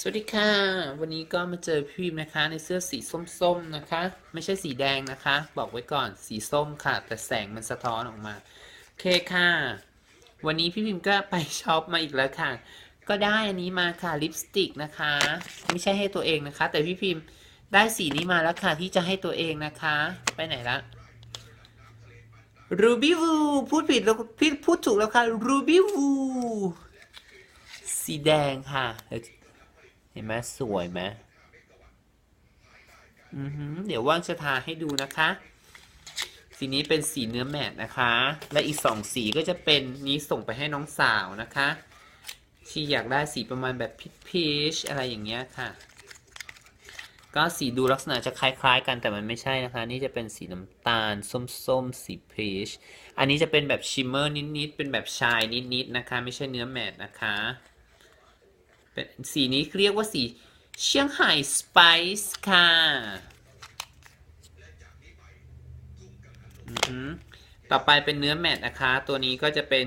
สวัสดีค่ะ วันนี้ก็มาเจอพี่พิมนะคะ ในเสื้อสีส้มๆนะคะ ไม่ใช่สีแดงนะคะ บอกไว้ก่อนสีส้มค่ะ แต่แสงมันสะท้อนออกมาโอเคค่ะ วันนี้พี่พิมพ์ก็ไปช็อปมาอีกแล้วค่ะ ก็ได้อันนี้มาค่ะลิปสติกนะคะ ไม่ใช่ให้ตัวเองนะคะ แต่พี่พิมพ์ได้สีนี้มาแล้วค่ะ ที่จะให้ตัวเองนะคะ ไปไหนละ Ruby Woo พูดผิดแล้วพี่พูดถูกแล้วค่ะ Ruby Woo สีแดงค่ะ ห็นไหมสวยไหมอือหือเดี๋ยวว่างจะทาให้ดูนะคะ สีนี้เป็นสีเนื้อแมตต์นะคะ และอีกสองสีก็จะเป็นนี้ส่งไปให้น้องสาวนะคะที่อยากได้สีประมาณแบบพิชพีชอะไรอย่างเงี้ยค่ะ ก็สีดูลักษณะจะคล้ายๆ กันแต่มันไม่ใช่นะคะ นี่จะเป็นสีน้ำตาล ส้มๆ สีพีชอันนี้จะเป็นแบบชิมเมอร์นิดๆ เป็นแบบชายนิดๆ นะคะ ไม่ใช่เนื้อแมตต์นะคะ เป็นสีนี้เรียกว่าสีเชียงไฮ้สไปซ์ค่ะต่อไปเป็นเนื้อแมตต์นะคะ ตัวนี้ก็จะเป็น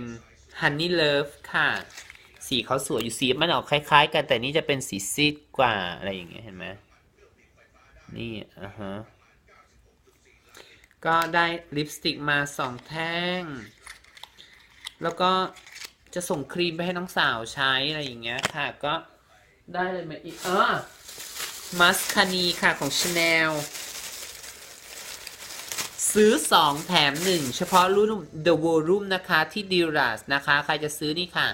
Honey Love ค่ะ สีเขาสวยอยู่สีมันออกคล้าย ๆ กันแต่นี่จะเป็นสีซีดกว่าอะไรอย่างเงี้ยเห็นไหมนี่อ่าฮะก็ได้ลิปสติกมาสองแท่ง แล้วก็ จะส่งครีมไปให้น้องสาวใช้อะไรอย่างเงี้ยค่ะก็ได้เลยมาอีกเอ่ามัสคานีค่ะของ Chanel ซื้อ 2 แถม 1 เฉพาะรุ่น The Volume นะคะที่ d i r a s นะคะ ใครจะซื้อนี่ค่ะ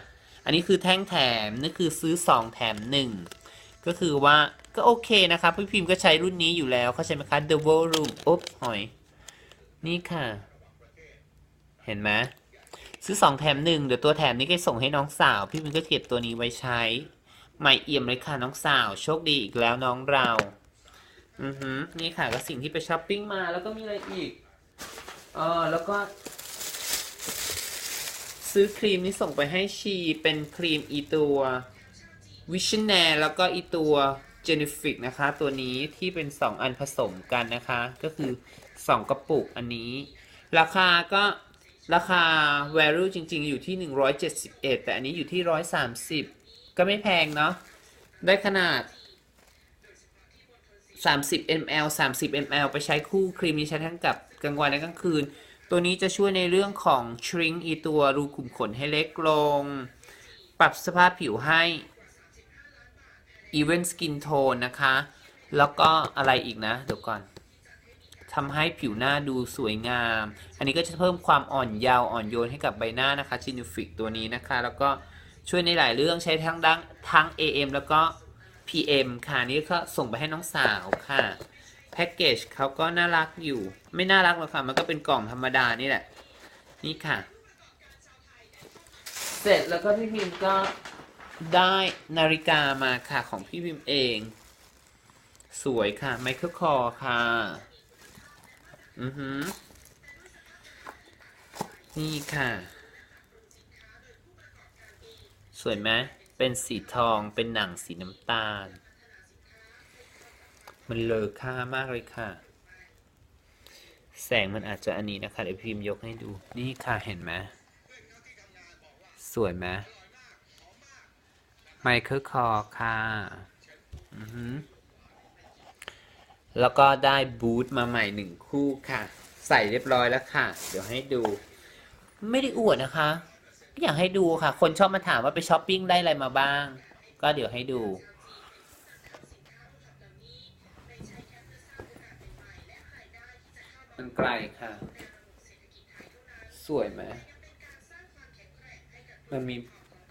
อันนี้คือแท่งแถมนี่คือซื้อ 2 แถม 1 ก็คือว่าก็โอเคนะคะพี่พิมพ์ก็ใช้รุ่นนี้อยู่แล้วเข้าใจไหมคะ The Volume อุ๊บหอย นี่ค่ะ เห็นไหม ซื้อสองแถมหนึ่งเดี๋ยวตัวแถมนี้ก็ส่งให้น้องสาว พี่มินก็เก็บตัวนี้ไว้ใช้ ใหม่เอี่ยมเลยค่ะน้องสาว โชคดีอีกแล้วน้องเรา อือหือนี่ค่ะก็สิ่งที่ไปช้อปปิ้งมาแล้วก็มีอะไรอีกเออแล้วก็ ซื้อครีมนี้ส่งไปให้ชีเป็นครีมอีตัววิชแนแล้วก็อีตัวเจนิฟิกนะคะ ตัวนี้ที่เป็น 2 อันผสมกันนะคะ ก็คือ 2 กระปุกอันนี้ ราคาก็ ราคา value จริง ๆ อยู่ที่ 171 แต่อันนี้อยู่ที่ 130 ก็ไม่แพงเนาะ ได้ขนาด 30 ml 30 ml ไปใช้คู่ครีมนี้ใช้ทั้งกับกลางวันและกลางคืน ตัวนี้จะช่วยในเรื่องของ shrink อีตัวรูขุมขนให้เล็กลง ปรับสภาพผิวให้ even skin tone นะคะ แล้วก็อะไรอีกนะ เดี๋ยวก่อน ทำให้ผิวหน้าดูสวยงาม อันนี้ก็จะเพิ่มความอ่อนเยาว์อ่อนโยนให้กับใบหน้านะคะชินูฟิกตัวนี้นะคะ แล้วก็ช่วยในหลายเรื่องใช้ทั้งดังทั้ง AM แล้วก็ PM ค่ะนี่ก็ส่งไปให้น้องสาวค่ะแพ็กเกจเขาก็น่ารักอยู่ ไม่น่ารักหรอกค่ะ มันก็เป็นกล่องธรรมดานี่แหละ นี่ค่ะ เสร็จแล้วก็พี่พิมพ์ก็ได้นาฬิกามาค่ะของพี่พิมพ์เอง สวยค่ะไมเคิลคอค่ะ อือหือ นี่ค่ะ สวยไหมเป็นสีทองเป็นหนังสีน้ำตาล มันเลอค่ามากเลยค่ะ แสงมันอาจจะอันนี้นะคะเดี๋ยวพิมพ์ยกให้ดู นี่ค่ะเห็นไหมสวยไหมไมเคิลคอค่ะ อือหือ แล้วก็ได้บูทมาใหม่หนึ่งคู่ค่ะ ใส่เรียบร้อยแล้วค่ะ เดี๋ยวให้ดู ไม่ได้อวดนะคะอยากให้ดูค่ะ คนชอบมาถามว่าไปช้อปปิ้งได้อะไรมาบ้าง ก็เดี๋ยวให้ดูมันไกลค่ะ สวยไหมมันมี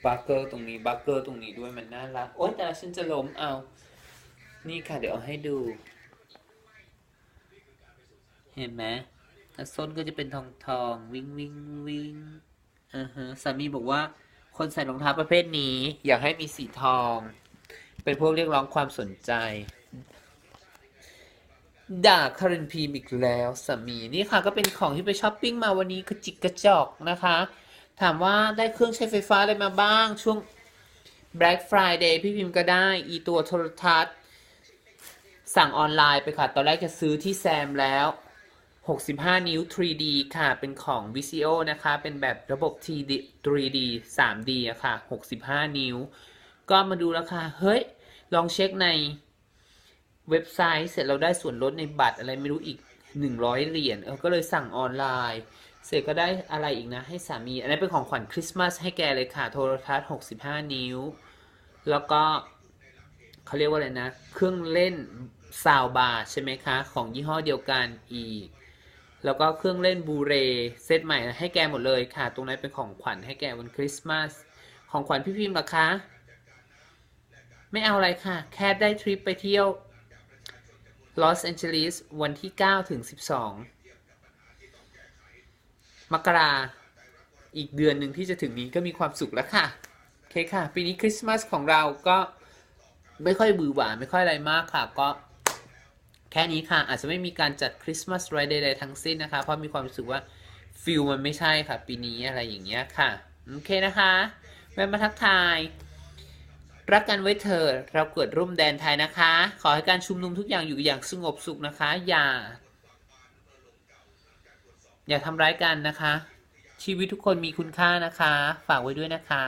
บัคเกอร์ตรงนี้บัคเกอร์ตรงนี้ด้วยมันน่ารัก โอ๊ยแต่ฉันจะล้มเอา นี่ค่ะเดี๋ยวเอาให้ดู เห็นไหมแล้วส้นก็จะเป็นทองทองวิ่งวิ่งวิ่งอ่าฮะสามีบอกว่า คนใส่รองเท้าประเภทนี้ อยากให้มีสีทอง เป็นพวกเรียกร้องความสนใจ ด่าคารินพีมอีกแล้วสามีนี่ค่ะ ก็เป็นของที่ไปช้อปปิ้งมาวันนี้กระจิกกระจอกนะคะ ถามว่าได้เครื่องใช้ไฟฟ้าอะไรมาบ้าง ช่วง Black Friday พี่พิมพ์ก็ได้ อีตัวโทรทัศน์ สั่งออนไลน์ไปค่ะ ตอนแรกจะซื้อที่แซมแล้ว 65 นิ้ว 3D ค่ะ เป็นของ VCO นะคะ เป็นแบบระบบ 3D 3D 3D อะค่ะ 65 นิ้ว ก็มาดูแล้วค่ะเฮ้ย ลองเช็คในเว็บไซต์ เสร็จเราได้ส่วนลดในบัตรอะไรไม่รู้อีกหนึ่งร้อยเหรียญ เออ ก็เลยสั่งออนไลน์ เสร็จก็ได้อะไรอีกนะ ให้สามี อันนี้เป็นของขวัญคริสต์มาสให้แกเลยค่ะ โทรทัศน์ 65 นิ้ว แล้วก็เขาเรียกว่าอะไรนะ เครื่องเล่นซาวบาร์ใช่ไหมคะ ของยี่ห้อเดียวกันอีก แล้วก็เครื่องเล่นบูเรเซตใหม่ให้แกหมดเลยค่ะ ตรงนั้นเป็นของขวัญให้แกวันคริสต์มาส ของขวัญพี่พิมพ์หรอคะ ไม่เอาอะไรค่ะ แค่ได้ทริปไปเที่ยวลอสแอนเจลิสวันที่ 9 ถึง 12 มกราอีกเดือนหนึ่งที่จะถึงนี้ก็มีความสุขแล้วค่ะ โอเคค่ะ ปีนี้คริสต์มาสของเราก็ไม่ค่อยบือหวาไม่ค่อยอะไรมากค่ะ ก็ ค่นี้ค่ะ อาจจะไม่มีการจัดคริสต์มาสอะไรใดๆทั้งสิ้นนะคะ เพราะมีความรู้สึกว่าฟิลมันไม่ใช่ค่ะ ปีนี้อะไรอย่างเงี้ยค่ะ โอเคนะคะแวะมาทักทาย รักกันไว้เถิดเราเกิดร่วมแดนไทยนะคะ ขอให้การชุมนุมทุกอย่างอยู่อย่างสงบสุขนะคะ อย่า อย่าทำร้ายกันนะคะ ชีวิตทุกคนมีคุณค่านะคะ ฝากไว้ด้วยนะคะ